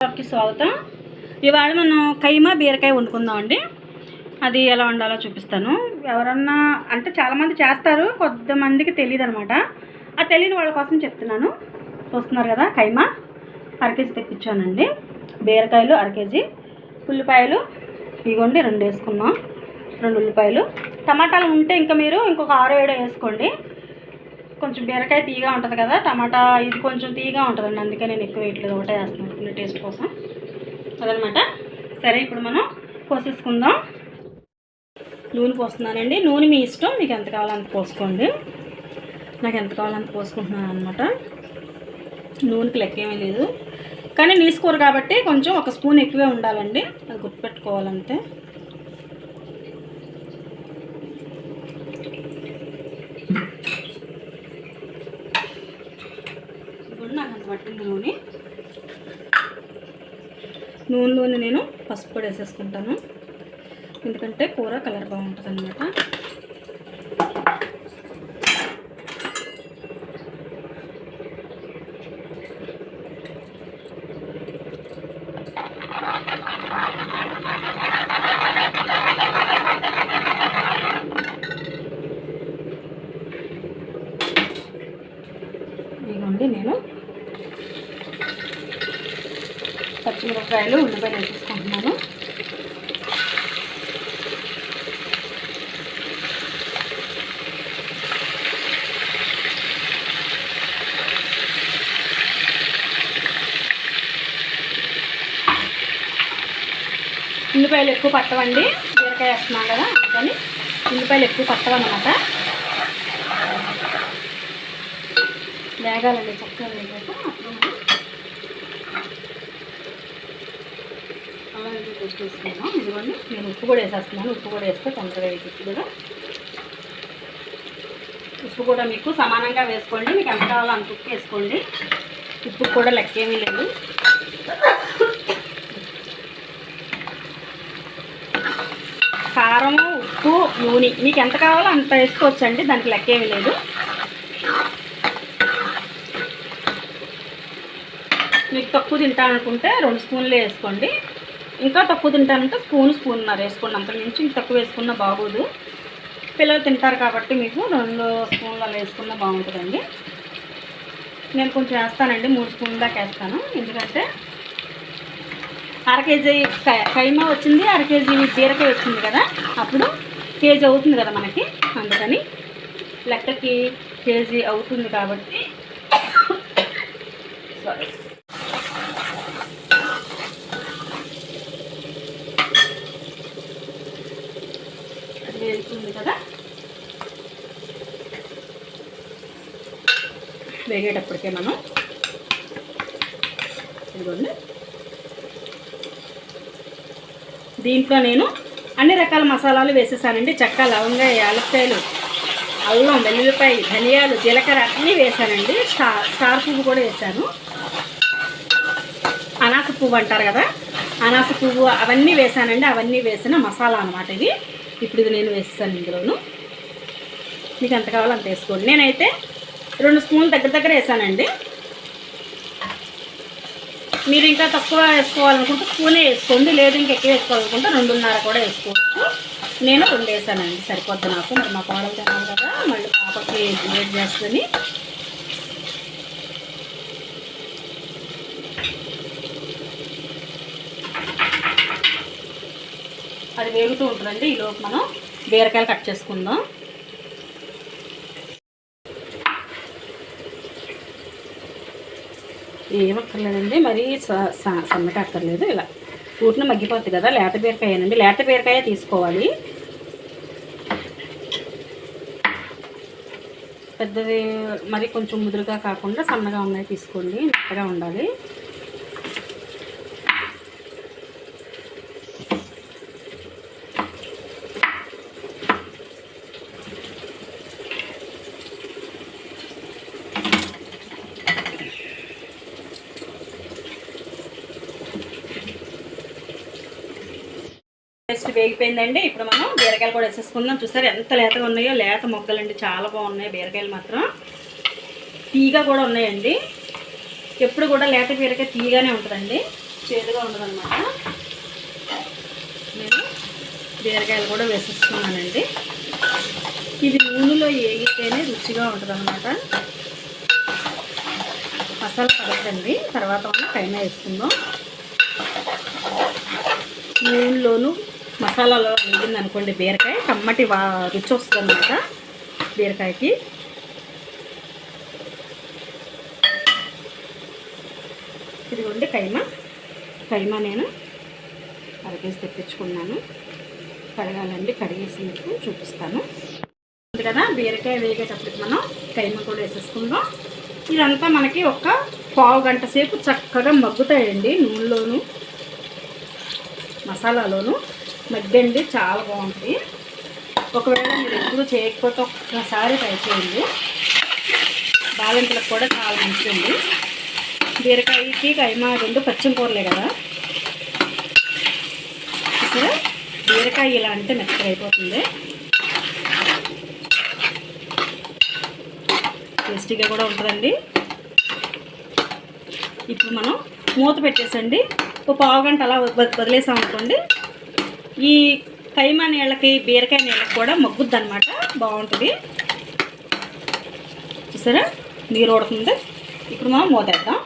కి స్వాగతం. ఇవాళ మనం కైమా బీరకాయ వండుకుందామండి. అది ఎలా వండాలో చూపిస్తాను. ఎవరన్నా అంటే చాలామంది చేస్తారు కొంతమందికి తెలియదు అనమాట ఆ తెలియని వాళ్ళ కోసం చెప్తున్నాను. చూస్తున్నారు కదా కైమా? అర కేజీ తెప్పించానండి. బీరకాయలు అర కేజీ. ఉల్లిపాయలు ఇగోండి రెండు వేసుకున్నాం రెండు ఉల్లిపాయలు. టమాటాలు ఉంటే ఇంకా మీరు ఇంకొక ఆరు ఏడో వేసుకోండి. కొంచెం బీరకాయ తీగా ఉంటుంది కదా టమాటా ఇది కొంచెం తీగా ఉంటుందండి. అందుకే నేను ఎక్కువ వేయట్లేదు ఒకటే వేస్తున్నాను. టేస్ట్ కోసం అదనమాట. సరే ఇప్పుడు మనం పోసేసుకుందాం నూనె పోస్తున్నానండి. నూనె మీ ఇష్టం మీకు ఎంత కావాలంత పోసుకోండి. నాకు ఎంత కావాలంత పోసుకుంటున్నాను అనమాట నూనెకి లెక్క ఏమీ లేదు. కానీ నీసుకోరు కాబట్టి కొంచెం ఒక స్పూన్ ఎక్కువే ఉండాలండి. అది గుర్తుపెట్టుకోవాలంతే. ఇప్పుడు నాకు అంత పట్టింది నూనె. నూనెలోనే నేను పసుపు కూడా వేసేసుకుంటాను. ఎందుకంటే కూర కలర్ బాగుంటుంది అనమాట ఇదిగోండి నేను పచ్చిమిరపకాయలు ఉల్లిపాయలు వేసేసుకుంటున్నాను ఉల్లిపాయలు ఎక్కువ పట్టవండి. బీరకాయ వేస్తున్నాం కదా అందుకని ఉల్లిపాయలు ఎక్కువ పట్టవన్నమాట. వేగాలండి చక్కగా వేగాక అప్పుడు ఇదిగోండి నేను ఉప్పు కూడా వేసేస్తున్నాను. ఉప్పు కూడా వేస్తే తొందరగా వేయచ్చు కూడా ఉప్పు కూడా మీకు సమానంగా వేసుకోండి. మీకు ఎంత కావాలో అంత ఉప్పు వేసుకోండి. ఉప్పు కూడా లెక్క ఏమీ లేదు. కారము ఉప్పు నూనె. మీకు ఎంత కావాలో అంత వేసుకోవచ్చండి. దానికి లెక్క ఏమీ లేదు. మీకు తక్కువ తింటాననుకుంటే రెండు స్పూన్లు వేసుకోండి. ఇంకా తక్కువ తింటానంటే స్పూన్ స్పూన్నర వేసుకోండి. అంత మించి ఇంక తక్కువ వేసుకున్నా బాగోదు. పిల్లలు తింటారు కాబట్టి మీకు రెండు స్పూన్లు అలా వేసుకున్నా బాగుంటుందండి. నేను కొంచెం వేస్తానండి మూడు స్పూన్ల దాకా వేస్తాను. ఎందుకంటే అర కేజీ కైమా వచ్చింది అర కేజీ బీరకాయ వచ్చింది కదా అప్పుడు కేజీ అవుతుంది కదా మనకి. అందుకని లెక్కకి కేజీ అవుతుంది కాబట్టి సారీ అది వేగుతుంది కదా? వేగేటప్పటికే మనం ఇదిగోండి. దీంట్లో నేను అన్ని రకాల మసాలాలు వేసేసానండి. చెక్క లవంగా యాలక్కాయలు అల్లం వెల్లుల్లిపాయ ధనియాలు జీలకర్ర అన్నీ వేసానండి. స్టార్ స్టార్ పువ్వు కూడా వేసాను. అనాస పువ్వు అంటారు కదా? అనాస పువ్వు అవన్నీ వేసానండి. అవన్నీ వేసిన మసాలా అనమాట ఇది. ఇప్పుడు ఇది నేను వేస్తాను ఇందులోను. మీకు ఎంత కావాలో అంత వేసుకోండి. నేనైతే రెండు స్పూన్లు దగ్గర దగ్గర వేసానండి. మీరు ఇంకా తక్కువ వేసుకోవాలనుకుంటే స్పూనే వేసుకోండి. లేదు ఇంకా ఎక్కువ వేసుకోవాలనుకుంటే రెండున్నర కూడా వేసుకోవచ్చు. నేను రెండు వేసానండి. సరిపోద్ది నాకు. మరి మా కోడలు తినాలి కదా. మళ్ళీ పాపకి వెయిట్ చేస్తుంది. అది వేగుతూ ఉంటుందండి. ఈలోపు మనం బీరకాయలు కట్ చేసుకుందాం. ఏమక్కర్లేదండి మరీ స- స- సన్నగా అక్కర్లేదు. ఇలా ఊటిన మగ్గిపోతుంది కదా. లేత బీరకాయనండి. లేత బీరకాయ తీసుకోవాలి. పెద్దది మరి కొంచెం ముదురుగా కాకుండా సన్నగా ఉన్నాయి తీసుకోండి. మెత్తగా ఉండాలి. వేగిపోయిందండి ఇప్పుడు మనం బీరకాయలు కూడా వేసేసుకుందాం. చూసారు ఎంత లేతగా ఉన్నాయో? లేత మొక్కలండి చాలా బాగున్నాయి బీరకాయలు మాత్రం. తీగ కూడా ఉన్నాయండి. ఎప్పుడు కూడా లేత బీరకాయ తీగానే ఉంటుందండి. చేదుగా ఉండదన్నమాట. నేను బీరకాయలు కూడా వేసేసుకున్నానండి. ఇది నూనెలో వేగితేనే రుచిగా ఉంటుందన్నమాట. మసాలా పడకండి తర్వాత మనం పైన వేసుకుందాం. నూనెలోనూ మసాలాలో వేగింది అనుకోండి బీరకాయ. కమ్మటి వా రుచి వస్తుంది అనమాట బీరకాయకి. ఇదిగోండి కైమా. కైమా నేను అరగేసి తెప్పించుకున్నాను. కడగాలండి కడిగేసి మీకు చూపిస్తాను. ఉంది కదా బీరకాయ వేగేటప్పటికి మనం కైమా కూడా వేసేసుకుందాం. ఇదంతా మనకి ఒక పావు గంట సేపు చక్కగా మగ్గుతాయండి నూనెలోను మసాలాలోను. మగ్గండి చాలా బాగుంటుంది ఒకవేళ మీరు ఎప్పుడు చేయకపోతే ఒక్కసారి ట్రై చేయండి. బాలింతలకు కూడా చాలా మంచిదండి బీరకాయకి కైమా రెండు పచ్చిమ కూరలే కదా. ఇక్కడ బీరకాయ ఇలా అంటే మెత్తగా అయిపోతుంది. టేస్టీగా కూడా ఉంటుందండి. ఇప్పుడు మనం మూత పెట్టేసండి. ఒక పావు గంట అలా వదిలేసాం అనుకోండి ఈ కైమా నీళ్ళకి బీరకాయ నీళ్ళకి కూడా మగ్గుద్ది అనమాట బాగుంటుంది. చూసారా? నీరు ఉడుతుంది ఇప్పుడు మనం మూతేద్దాం.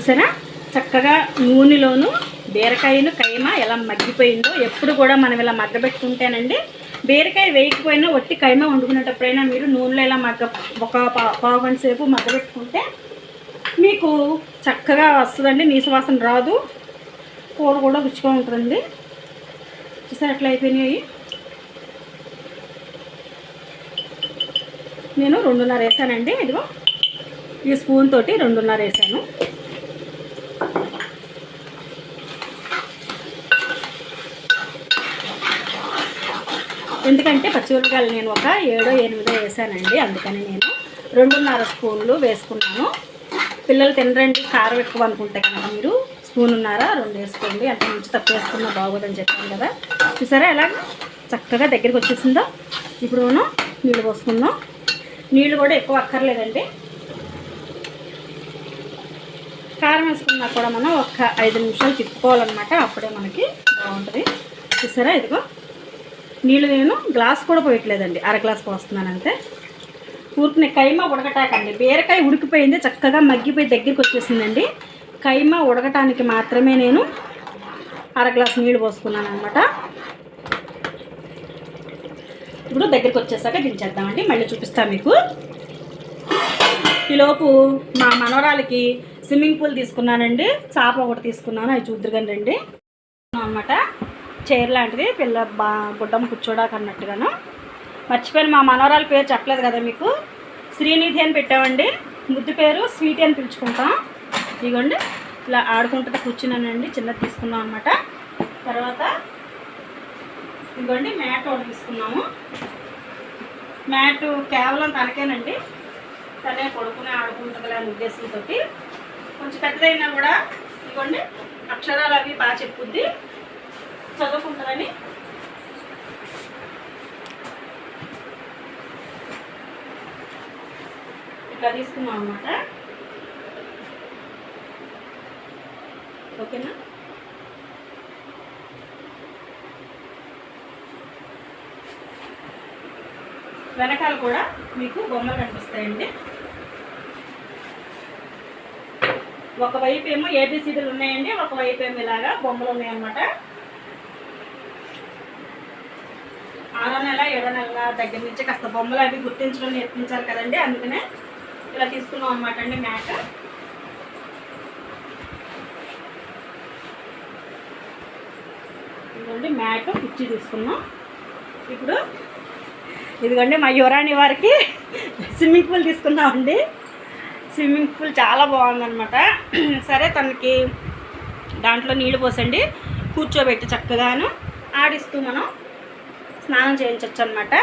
చూసారా? చక్కగా నూనెలోను బీరకాయను కైమ ఎలా మగ్గిపోయిందో ఎప్పుడు కూడా మనం ఇలా మగ్గబెట్టుకుంటేనండి బీరకాయ వేయకపోయినా ఒట్టి కైమ వండుకునేటప్పుడైనా మీరు నూనెలో ఇలా మగ్గ ఒక పా- పావు గంట సేపు మగ్గబెట్టుకుంటే మీకు చక్కగా వస్తుందండి. నీసువాసన రాదు. కూర కూడా రుచిగా ఉంటుందండి. చూసారు ఎట్లా అయిపోయినాయి? నేను రెండున్నర వేసానండి. ఇదిగో ఈ స్పూన్ తోటి రెండున్నర వేసాను. ఎందుకంటే పచ్చిమిరపకాయలు నేను ఒక ఏడో ఎనిమిదో వేసానండి. అందుకని నేను రెండున్నర స్పూన్లు వేసుకున్నాను. పిల్లలు తినరండి కారం ఎక్కువ అనుకుంటే కనుక మీరు. స్పూన్ ఉన్నారా రెండు వేసుకోండి. అంత నుంచి తప్పు వేసుకున్నా బాగోదని చెప్పాను కదా. చూసారా ఎలా చక్కగా దగ్గరికి వచ్చేసిందో? ఇప్పుడు మనం నీళ్ళు పోసుకుందాం. నీళ్ళు కూడా ఎక్కువ అక్కర్లేదండి. కారం వేసుకున్నా కూడా మనం ఒక ఐదు నిమిషాలు తిప్పుకోవాలన్నమాట. అప్పుడే మనకి బాగుంటుంది. చూసారా ఇదిగో? నీళ్ళు నేను గ్లాస్ కూడా పోయట్లేదండి. అర గ్లాస్ పోస్తున్నాను అంతే ఊరికి కైమా ఉడకటాకండి. బీరకాయ ఉడికిపోయింది చక్కగా మగ్గిపోయి దగ్గరికి వచ్చేసిందండి. కైమా ఉడకటానికి మాత్రమే నేను అర గ్లాస్ నీళ్ళు పోసుకున్నాను అనమాట ఇప్పుడు దగ్గరికి వచ్చేసాక దించేద్దామండి. మళ్ళీ చూపిస్తాను మీకు. ఈలోపు మా మనవరాలకి స్విమ్మింగ్ పూల్ తీసుకున్నానండి. చాప ఒకటి తీసుకున్నాను. అవి చూద్దరు కానీ రండి. అనమాట చైర్ లాంటిది పిల్ల బా గుడ్డం కూర్చోడానికి అన్నట్టుగాను. మర్చిపోయిన మా మనవరాల పేరు చెప్పలేదు కదా మీకు? శ్రీనిధి అని పెట్టామండి. ముద్దు పేరు స్వీటీ అని పిలుచుకుంటాం. ఇదిగోండి ఇలా ఆడుకుంటుంది కూర్చున్నానండి చిన్నది తీసుకున్నాం అనమాట తర్వాత ఇదిగోండి మ్యాట్ ఒకటి తీసుకున్నాము. మ్యాట్ కేవలం తనకేనండి. తనే కొడుకునే ఆడుకుంటుందిలే అనే ఉద్దేశంతో కొంచెం పెద్దదైనా కూడా ఇదిగోండి అక్షరాలు అవి బాగా చెప్పుద్ది. చదువుకుంటారని. ఇట్లా తీసుకున్నాం అనమాట ఓకేనా? వెనకాల కూడా మీకు బొమ్మలు కనిపిస్తాయండి. ఒకవైపు ఏమో ఏబిసిడీలు ఉన్నాయండి ఒకవైపు ఏమో ఇలాగా బొమ్మలు ఉన్నాయన్నమాట. ఆరో నెల ఏడో నెల దగ్గర నుంచి కాస్త బొమ్మలు అవి గుర్తించడం నేర్పించాలి కదండి అందుకనే ఇలా తీసుకున్నాం అనమాట అండి మ్యాట్. ఇదిగోండి మ్యాట్ కుర్చీ తీసుకున్నాం. ఇప్పుడు ఇదిగోండి మా యువరాణి వారికి స్విమ్మింగ్ పూల్ తీసుకున్నామండి స్విమ్మింగ్ పూల్ చాలా బాగుందన్నమాట. సరే తనకి దాంట్లో నీళ్ళు పోసండి. కూర్చోబెట్టి చక్కగాను ఆడిస్తూ మనం స్నానం చేయించవచ్చు అనమాట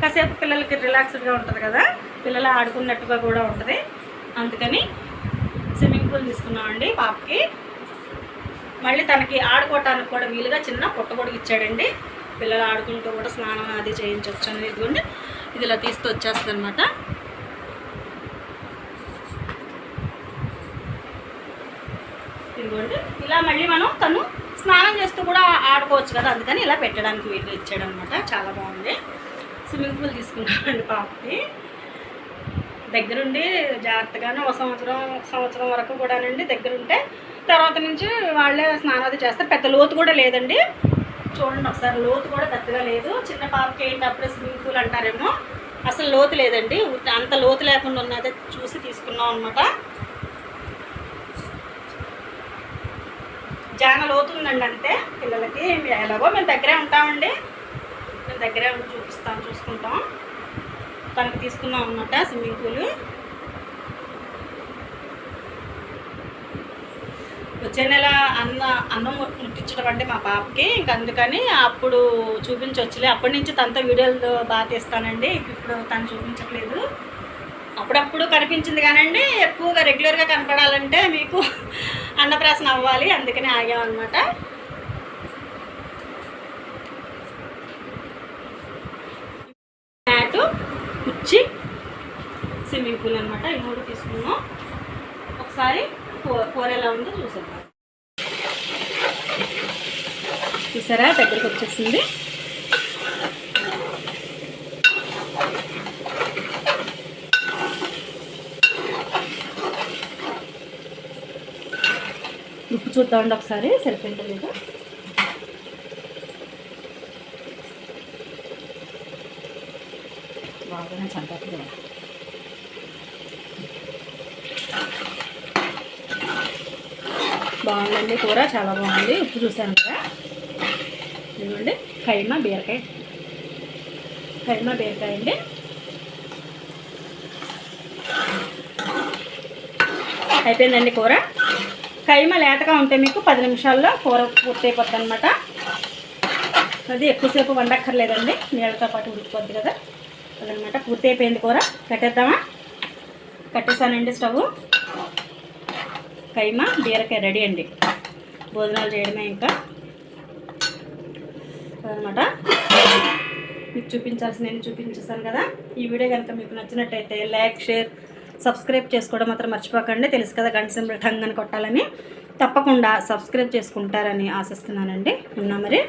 కాసేపు పిల్లలకి రిలాక్స్డ్గా ఉంటుంది కదా పిల్లలు ఆడుకున్నట్టుగా కూడా ఉంటుంది. అందుకని స్విమ్మింగ్ పూల్ తీసుకున్నామండి పాపకి. మళ్ళీ తనకి ఆడుకోవటానికి కూడా వీలుగా చిన్న పుట్టగొడుగు ఇచ్చాడండి. పిల్లలు ఆడుకుంటూ కూడా స్నానం అది చేయించవచ్చు అనేది ఇదిగోండి. ఇది ఇలా తీస్తూ వచ్చేస్తుంది అనమాట ఇదిగోండి. ఇలా మళ్ళీ మనం తను స్నానం చేస్తూ కూడా ఆడుకోవచ్చు కదా అందుకని ఇలా పెట్టడానికి వీలు ఇచ్చాడు అనమాట చాలా బాగుంది. స్విమ్మింగ్ పూల్ తీసుకున్నామండి పాపకి. దగ్గరుండి జాగ్రత్తగానే ఒక సంవత్సరం ఒక సంవత్సరం వరకు కూడానండి దగ్గరుంటే తర్వాత నుంచి వాళ్ళే స్నానాలు చేస్తారు. పెద్ద లోతు కూడా లేదండి. చూడండి ఒకసారి లోతు కూడా పెద్దగా లేదు. చిన్న పాపకి ఏంటి అప్పుడే స్విమ్మింగ్ పూల్ అంటారేమో. అసలు లోతు లేదండి. అంత లోతు లేకుండా ఉన్నదే చూసి తీసుకున్నాం అనమాట చాలా లోతు ఉందండి అంతే పిల్లలకి ఎలాగో మేము దగ్గరే ఉంటామండి. మేము దగ్గరే ఉండి చూపిస్తాం చూసుకుంటాం. తనకి తీసుకున్నాం అనమాట స్విమ్మింగ్ పూల్. వచ్చే నెల అన్న అన్నం ముట్టించడం అంటే మా పాపకి. ఇంక అందుకని అప్పుడు చూపించవచ్చులే అప్పటి నుంచి తనతో వీడియోలు బాగా తీస్తానండి. ఇప్పుడు తను చూపించట్లేదు. అప్పుడప్పుడు కనిపించింది కానండి ఎక్కువగా రెగ్యులర్గా కనపడాలంటే మీకు అన్నప్రాసన అవ్వాలి అందుకనే ఆగామన్నమాట. మ్యాటు కుర్చీ స్విమ్మింగ్ పూల్ అనమాట ఈ మూడు తీసుకున్నాం ఒకసారి కూర ఎలా ఉందో చూసేద్దాం. చూసారా? దగ్గరికి వచ్చేసింది. చూద్దామండి ఒకసారి సరిపోయిందో లేదో బాగానే చంపట్లేదు బాగుందండి కూర చాలా బాగుంది. ఉప్పు చూసాను కదా. ఇదిగోండి కైమా బీరకాయ. కైమా బీరకాయ అండి. అయిపోయిందండి కూర? కైమ లేతగా ఉంటే మీకు పది నిమిషాల్లో కూర పూర్తయిపోద్ది అనమాట అది ఎక్కువసేపు వండక్కర్లేదండి. నీళ్ళతో పాటు ఉడికిపోద్ది కదా. అదనమాట పూర్తి అయిపోయింది కూర. కట్టేద్దామా? కట్టేసానండి స్టవ్. కైమ బీరకాయ రెడీ అండి. భోజనాలు చేయడమే ఇంకా. అనమాట మీకు చూపించాల్సిన నేను చూపించేసాను కదా. ఈ వీడియో కనుక మీకు నచ్చినట్టయితే లైక్ షేర్ సబ్స్క్రైబ్ చేసుకోవడం మాత్రం మర్చిపోకండి. తెలుసు కదా గంట సింబల్ ఠంగ్ అని కొట్టాలని. తప్పకుండా సబ్స్క్రైబ్ చేసుకుంటారని ఆశిస్తున్నానండి. ఉన్నా మరి.